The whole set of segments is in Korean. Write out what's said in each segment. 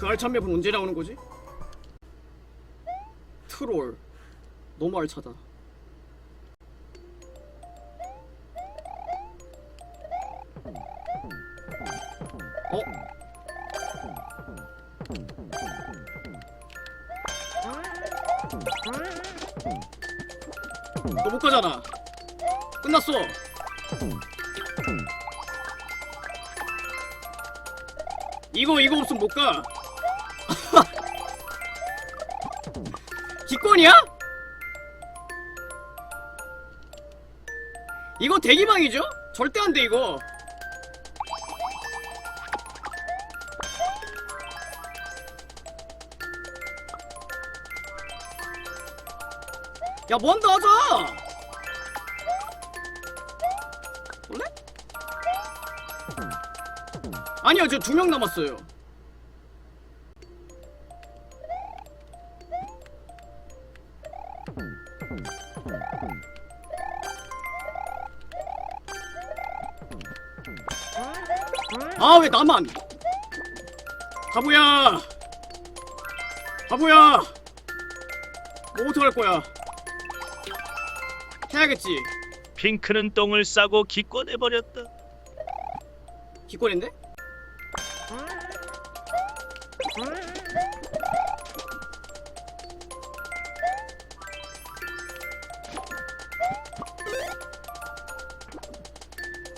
그 알찬 맵은 언제 나오는 거지? 트롤. 너무 알차다. 어? 너 못 가잖아. 끝났어. 이거 이거 없으면 못가 기권이야? 이거 대기방이죠? 절대 안 돼 이거 야 뭔데 하자 원래? 아니요 저두명 남았어요 왜 나만. 바보야. 바보야. 뭐 어떡할 거야? 해야겠지. 핑크는 똥을 싸고 기권해 버렸다. 기권인데?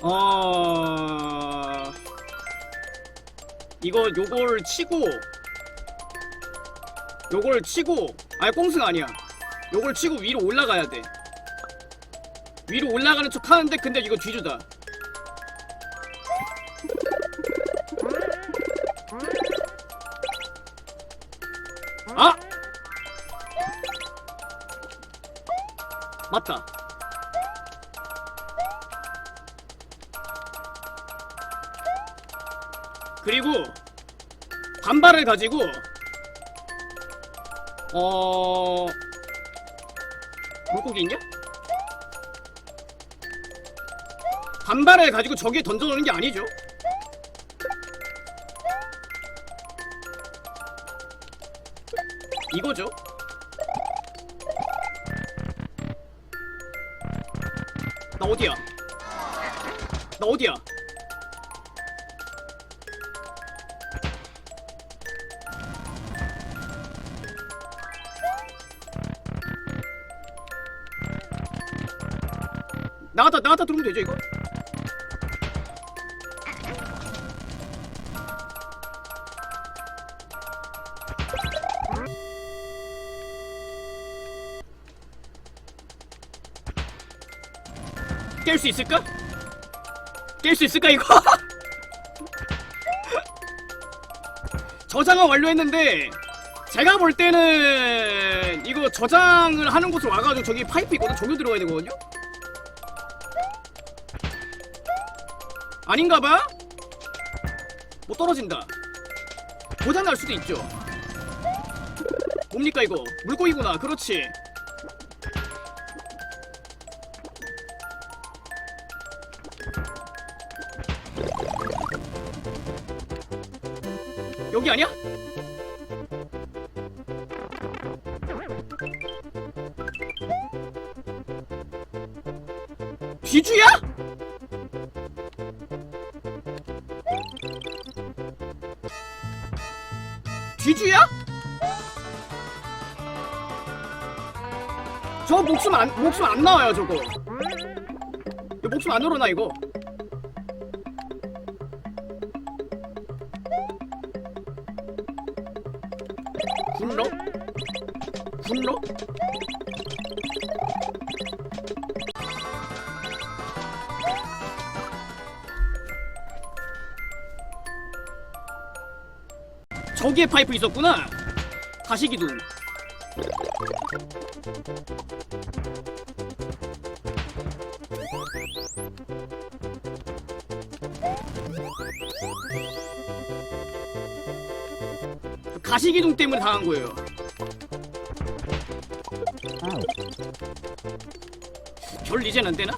어... 이거 요걸 치고 요걸 치고 아니 꽁승 아니야 요걸 치고 위로 올라가야 돼 위로 올라가는 척 하는데 근데 이거 뒤주다 아! 맞다. 그리고 반발을 가지고 어 물고기 있냐? 반발을 가지고 저기에 던져놓는 게 아니죠. 이거죠. 나 어디야? 나 어디야? 나갔다 나갔다 들어오면 되죠 이거? 깰 수 있을까? 깰 수 있을까 이거? 저장은 완료했는데 제가 볼 때는 이거 저장을 하는 곳으로 와가지고 저기 파이프 있거든 저기 들어가야 되거든요? 아닌가봐? 뭐 떨어진다 고장 날 수도 있죠 뭡니까 이거 물고기구나 그렇지 여기 아니야? 뒤주야? 뒤주야? 저 목숨 안 목숨 안 나와요 저거. 이거 목숨 안 늘어나 이거. 굴러? 굴러? 저기에 파이프 있었구나. 가시기둥. 가시 기둥 때문에 당한 거예요. 별 이젠 안 되나?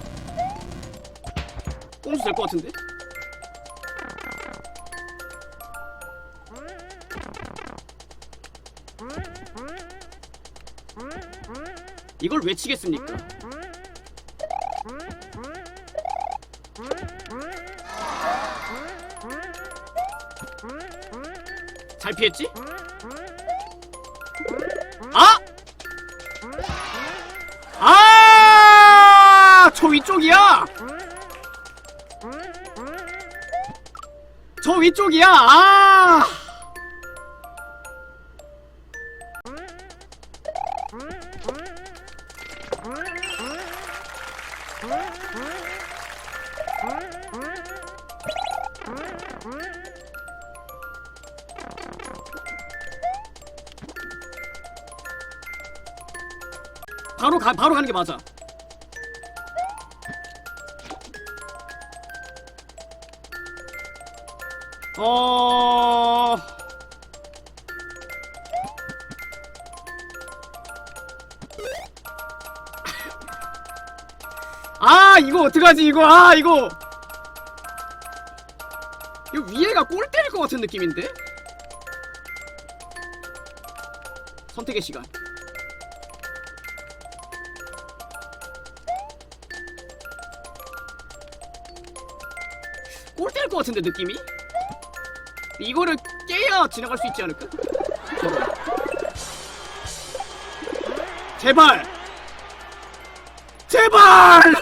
꼼수 될 것 같은데? 이걸 왜 치겠습니까? 잘 피했지? 아! 아! 저 위쪽이야! 저 위쪽이야! 아! 바로 가 바로 가는 게 맞아. 어. 아 이거 어떡하지 이거? 아 이거. 이거 위에가 골 때릴 것 같은 느낌인데? 선택의 시간 골 때릴 것 같은데 느낌이? 이거를 깨야 지나갈 수 있지 않을까? 제발! 제발!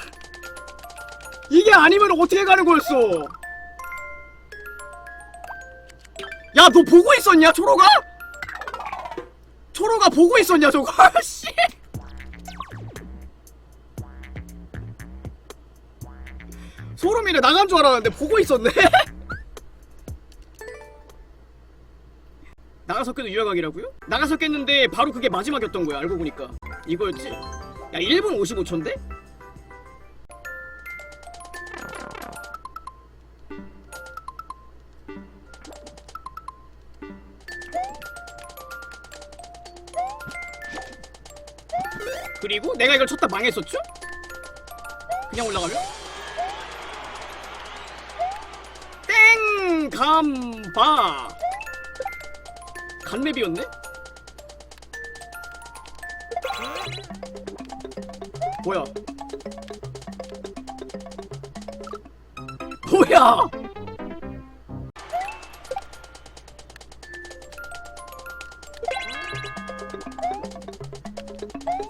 이게 아니면 어떻게 가는 거였어? 야 너 보고 있었냐 초로가 초로가 보고 있었냐 저거? 씨 소름이네 나간 줄 알았는데 보고 있었네 나가서 깼도 유효각이라고요? 나가서 깼는데 바로 그게 마지막이었던 거야 알고 보니까 이거였지? 야 1분 55초인데? 그리고 내가 이걸 쳤다 망했었죠? 그냥 올라가면? 땡! 감바! 간맵이었네? 뭐야? 뭐야?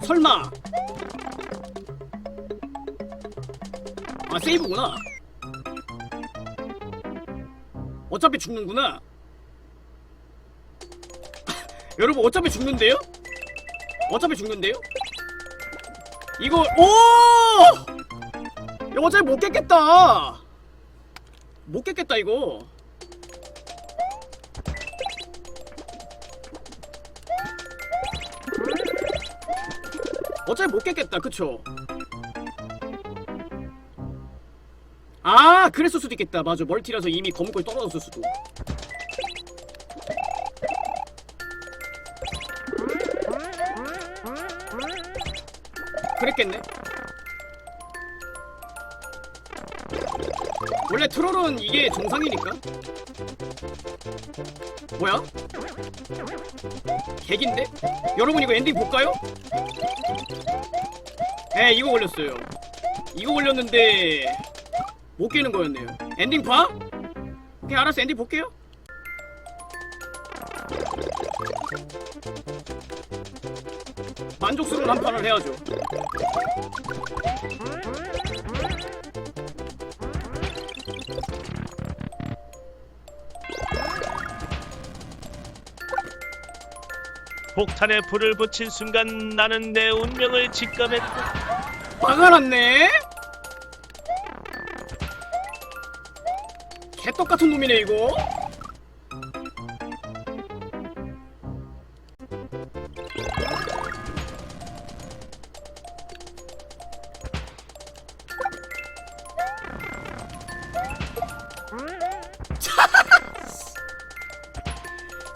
설마 아 세이브구나 어차피 죽는구나 여러분 어차피 죽는데요? 어차피 죽는데요? 이거 오! 이거 어차피 못 깼겠다 못 깼겠다 이거 어차피 못 깼겠다 그쵸? 아 그랬을 수도 있겠다 맞아 멀티라서 이미 검골 떨어졌을 수도 그랬겠네 원래 트롤은 이게 정상이니까 뭐야? 개긴데? 여러분 이거 엔딩 볼까요? 에 이거 걸렸어요 이거 걸렸는데 못 깨는 거였네요. 엔딩 봐? 오케이 알았어. 엔딩 볼게요. 만족스러운 한 판을 해야죠. 폭탄에 불을 붙인 순간 나는 내 운명을 직감했다. 막아놨네 개떡같은 놈이네 이거.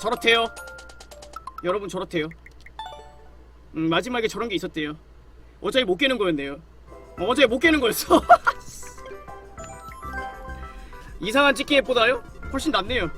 저렇대요. 여러분 저렇대요. 음, 마지막에 저런 게 있었대요. 어차피 못 깨는 거였네요. 어, 어차피 못 깨는 거였어 이상한 찍기 앱보다요? 훨씬 낫네요